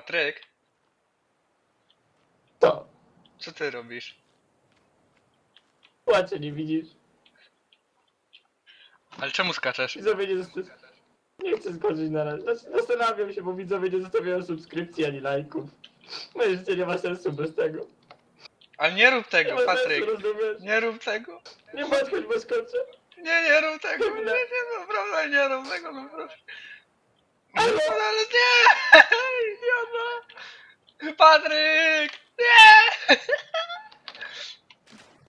Patryk, To. co ty robisz? Płacze, nie widzisz? Ale czemu skaczesz? Widzowie nie zostawiają... Nie chcę skończyć na razie. Znaczy, zastanawiam się, bo widzowie nie zostawiają subskrypcji ani lajków. Moje życie nie ma sensu bez tego. Ale nie rób Nie tego, ma Patryk. sensu, rozumiesz? Nie rób tego. Nie podchodź, bo skończę. Nie, nie rób tego. Nie, nie, naprawdę nie rób tego, no proszę. No, Ale- ale nie! Idiota! Patryk! Nie!